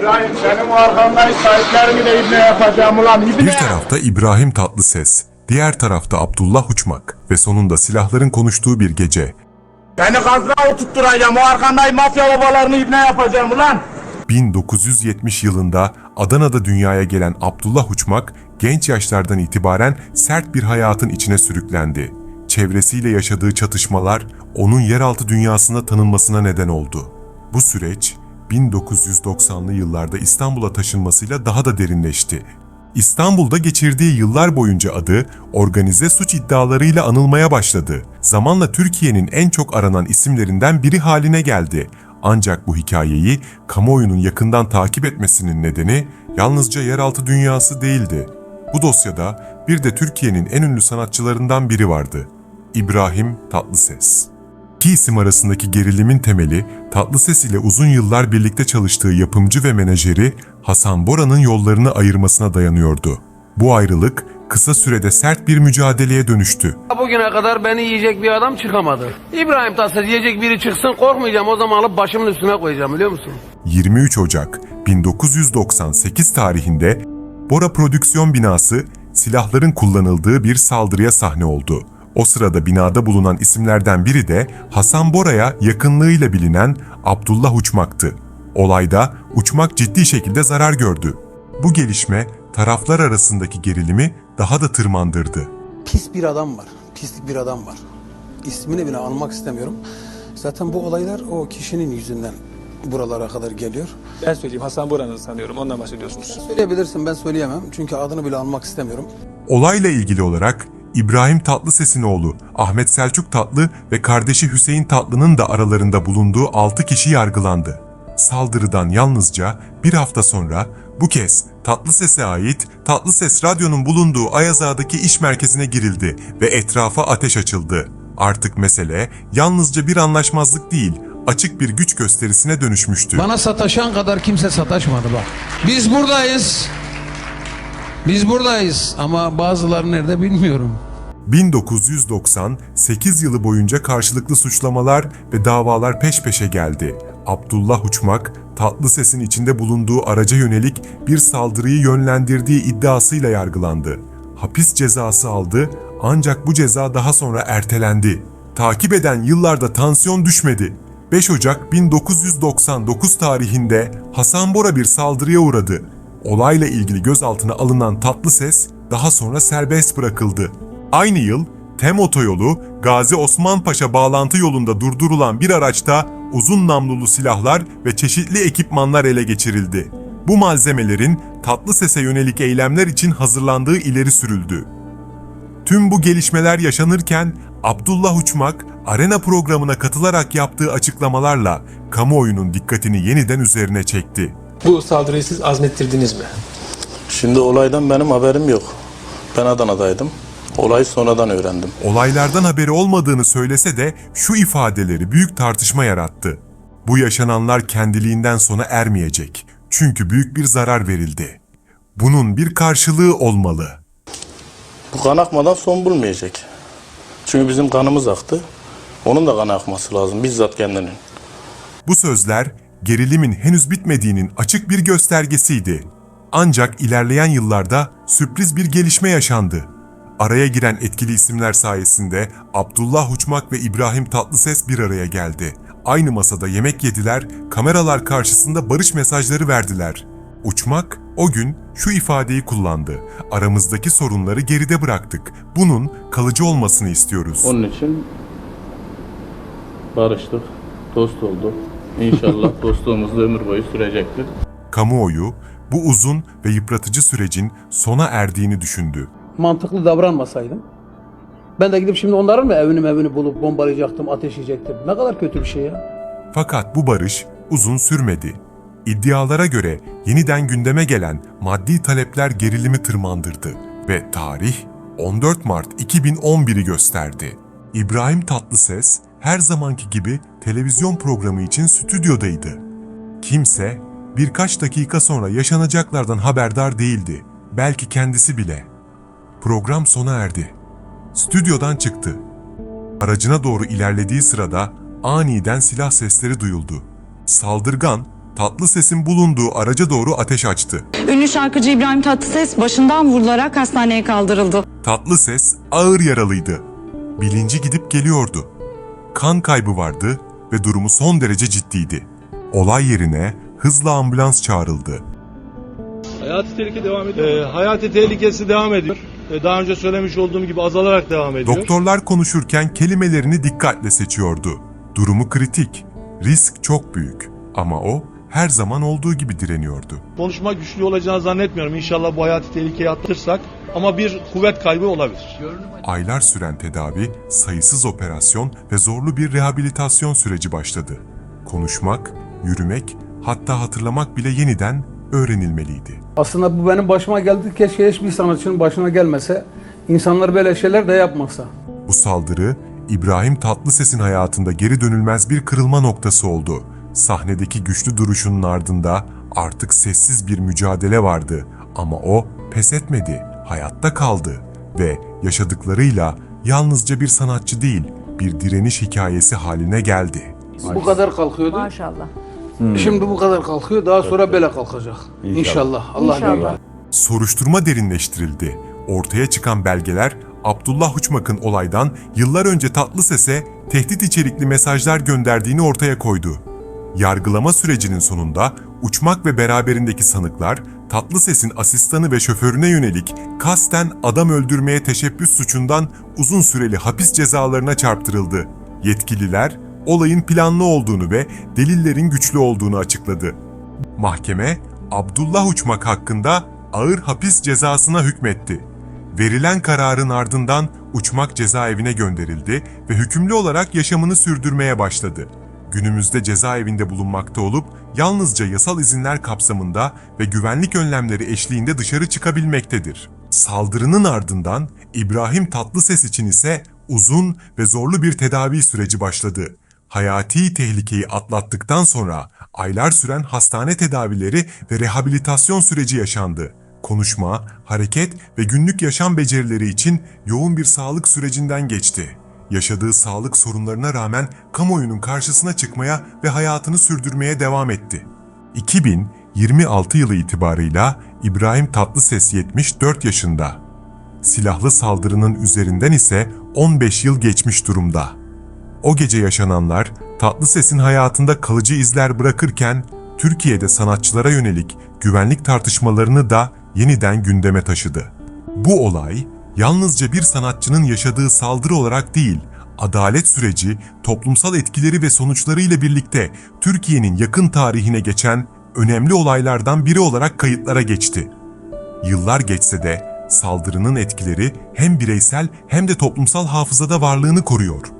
İbrahim senin o sahiplerimi de ibne yapacağım ulan ibne. Bir tarafta İbrahim Tatlıses, diğer tarafta Abdullah Uçmak ve sonunda silahların konuştuğu bir gece. Seni kazığa oturtturacağım o arkandaki mafya babalarını ibne yapacağım ulan. 1970 yılında Adana'da dünyaya gelen Abdullah Uçmak, genç yaşlardan itibaren sert bir hayatın içine sürüklendi. Çevresiyle yaşadığı çatışmalar onun yeraltı dünyasında tanınmasına neden oldu. Bu süreç 1990'lı yıllarda İstanbul'a taşınmasıyla daha da derinleşti. İstanbul'da geçirdiği yıllar boyunca adı organize suç iddialarıyla anılmaya başladı. Zamanla Türkiye'nin en çok aranan isimlerinden biri haline geldi. Ancak bu hikayeyi kamuoyunun yakından takip etmesinin nedeni yalnızca yeraltı dünyası değildi. Bu dosyada bir de Türkiye'nin en ünlü sanatçılarından biri vardı. İbrahim Tatlıses. İki isim arasındaki gerilimin temeli Tatlıses ile uzun yıllar birlikte çalıştığı yapımcı ve menajeri Hasan Bora'nın yollarını ayırmasına dayanıyordu. Bu ayrılık kısa sürede sert bir mücadeleye dönüştü. Bugüne kadar beni yiyecek bir adam çıkamadı. İbrahim Tatlıses yiyecek biri çıksın korkmayacağım o zaman alıp başımın üstüne koyacağım biliyor musun? 23 Ocak 1998 tarihinde Bora Prodüksiyon binası silahların kullanıldığı bir saldırıya sahne oldu. O sırada binada bulunan isimlerden biri de Hasan Bora'ya yakınlığıyla bilinen Abdullah Uçmak'tı. Olayda Uçmak ciddi şekilde zarar gördü. Bu gelişme taraflar arasındaki gerilimi daha da tırmandırdı. pis bir adam var. Pislik bir adam var. İsmini bile almak istemiyorum. Zaten bu olaylar o kişinin yüzünden buralara kadar geliyor. Ben söyleyeyim Hasan Boran'ı sanıyorum. Ondan bahsediyorsunuz. Söyleyebilirsin ben söyleyemem. Çünkü adını bile almak istemiyorum. Olayla ilgili olarak İbrahim Tatlıses'in oğlu Ahmet Selçuk Tatlı ve kardeşi Hüseyin Tatlı'nın da aralarında bulunduğu 6 kişi yargılandı. Saldırıdan yalnızca bir hafta sonra bu kez Tatlıses'e ait Tatlıses Radyo'nun bulunduğu Ayazağa'daki iş merkezine girildi ve etrafa ateş açıldı. Artık mesele yalnızca bir anlaşmazlık değil, açık bir güç gösterisine dönüşmüştü. Bana sataşan kadar kimse sataşmadı bak. Biz buradayız. Biz buradayız ama bazıları nerede bilmiyorum. 1998 yılı boyunca karşılıklı suçlamalar ve davalar peş peşe geldi. Abdullah Uçmak, Tatlıses'in içinde bulunduğu araca yönelik bir saldırıyı yönlendirdiği iddiasıyla yargılandı. Hapis cezası aldı ancak bu ceza daha sonra ertelendi. Takip eden yıllarda tansiyon düşmedi. 5 Ocak 1999 tarihinde Hasan Bora bir saldırıya uğradı. Olayla ilgili gözaltına alınan Tatlıses daha sonra serbest bırakıldı. Aynı yıl Tem otoyolu Gazi Osman Paşa bağlantı yolunda durdurulan bir araçta uzun namlulu silahlar ve çeşitli ekipmanlar ele geçirildi. Bu malzemelerin Tatlıses'e yönelik eylemler için hazırlandığı ileri sürüldü. Tüm bu gelişmeler yaşanırken Abdullah Uçmak arena programına katılarak yaptığı açıklamalarla kamuoyunun dikkatini yeniden üzerine çekti. Bu saldırıyı siz azmettirdiniz mi? Şimdi olaydan benim haberim yok. Ben Adana'daydım. Olayı sonradan öğrendim. Olaylardan haberi olmadığını söylese de şu ifadeleri büyük tartışma yarattı. Bu yaşananlar kendiliğinden sona ermeyecek. Çünkü büyük bir zarar verildi. Bunun bir karşılığı olmalı. Bu kan akmadan son bulmayacak. Çünkü bizim kanımız aktı. Onun da kanı akması lazım bizzat kendinin. Bu sözler gerilimin henüz bitmediğinin açık bir göstergesiydi. Ancak ilerleyen yıllarda sürpriz bir gelişme yaşandı. Araya giren etkili isimler sayesinde Abdullah Uçmak ve İbrahim Tatlıses bir araya geldi. Aynı masada yemek yediler, kameralar karşısında barış mesajları verdiler. Uçmak o gün şu ifadeyi kullandı. Aramızdaki sorunları geride bıraktık. Bunun kalıcı olmasını istiyoruz. Onun için barıştık, dost olduk. İnşallah dostluğumuz da ömür boyu sürecektir. Kamuoyu bu uzun ve yıpratıcı sürecin sona erdiğini düşündü. Mantıklı davranmasaydım. Ben de gidip şimdi onların mı evini evini bulup bombalayacaktım, ateşleyecektim. Ne kadar kötü bir şey ya. Fakat bu barış uzun sürmedi. İddialara göre yeniden gündeme gelen maddi talepler gerilimi tırmandırdı ve tarih 14 Mart 2011'i gösterdi. İbrahim Tatlıses her zamanki gibi televizyon programı için stüdyodaydı. Kimse birkaç dakika sonra yaşanacaklardan haberdar değildi. Belki kendisi bile. Program sona erdi. Stüdyodan çıktı. Aracına doğru ilerlediği sırada aniden silah sesleri duyuldu. Saldırgan Tatlıses'in bulunduğu araca doğru ateş açtı. Ünlü şarkıcı İbrahim Tatlıses başından vurularak hastaneye kaldırıldı. Tatlıses ağır yaralıydı. Bilinci gidip geliyordu. Kan kaybı vardı ve durumu son derece ciddiydi. Olay yerine hızla ambulans çağrıldı. Hayati tehlike devam ediyor. Ee, hayati tehlikesi devam ediyor. Ee, daha önce söylemiş olduğum gibi azalarak devam ediyor. Doktorlar konuşurken kelimelerini dikkatle seçiyordu. Durumu kritik, risk çok büyük ama o her zaman olduğu gibi direniyordu. Konuşma güçlü olacağını zannetmiyorum. İnşallah bu hayati tehlikeyi atlatırsak ama bir kuvvet kaybı olabilir. Aylar süren tedavi, sayısız operasyon ve zorlu bir rehabilitasyon süreci başladı. Konuşmak, yürümek, hatta hatırlamak bile yeniden öğrenilmeliydi. Aslında bu benim başıma geldi. Keşke hiçbir sanatçının başına gelmese. İnsanlar böyle şeyler de yapmasa. Bu saldırı İbrahim Tatlıses'in hayatında geri dönülmez bir kırılma noktası oldu. Sahnedeki güçlü duruşunun ardında artık sessiz bir mücadele vardı ama o pes etmedi, hayatta kaldı ve yaşadıklarıyla yalnızca bir sanatçı değil, bir direniş hikayesi haline geldi. Bu kadar kalkıyordu. Maşallah. Şimdi bu kadar kalkıyor. Daha sonra böyle kalkacak. İnşallah. Allah İnşallah. Soruşturma derinleştirildi. Ortaya çıkan belgeler Abdullah Uçmak'ın olaydan yıllar önce Tatlıses'e tehdit içerikli mesajlar gönderdiğini ortaya koydu. Yargılama sürecinin sonunda Uçmak ve beraberindeki sanıklar Tatlıses'in asistanı ve şoförüne yönelik kasten adam öldürmeye teşebbüs suçundan uzun süreli hapis cezalarına çarptırıldı. Yetkililer olayın planlı olduğunu ve delillerin güçlü olduğunu açıkladı. Mahkeme, Abdullah Uçmak hakkında ağır hapis cezasına hükmetti. Verilen kararın ardından Uçmak cezaevine gönderildi ve hükümlü olarak yaşamını sürdürmeye başladı. Günümüzde cezaevinde bulunmakta olup yalnızca yasal izinler kapsamında ve güvenlik önlemleri eşliğinde dışarı çıkabilmektedir. Saldırının ardından İbrahim Tatlıses için ise uzun ve zorlu bir tedavi süreci başladı. Hayati tehlikeyi atlattıktan sonra aylar süren hastane tedavileri ve rehabilitasyon süreci yaşandı. Konuşma, hareket ve günlük yaşam becerileri için yoğun bir sağlık sürecinden geçti. Yaşadığı sağlık sorunlarına rağmen kamuoyunun karşısına çıkmaya ve hayatını sürdürmeye devam etti. 2026 yılı itibarıyla İbrahim Tatlıses 74 yaşında. Silahlı saldırının üzerinden ise 15 yıl geçmiş durumda. O gece yaşananlar Tatlıses'in hayatında kalıcı izler bırakırken Türkiye'de sanatçılara yönelik güvenlik tartışmalarını da yeniden gündeme taşıdı. Bu olay yalnızca bir sanatçının yaşadığı saldırı olarak değil, adalet süreci, toplumsal etkileri ve sonuçlarıyla birlikte Türkiye'nin yakın tarihine geçen önemli olaylardan biri olarak kayıtlara geçti. Yıllar geçse de saldırının etkileri hem bireysel hem de toplumsal hafızada varlığını koruyor.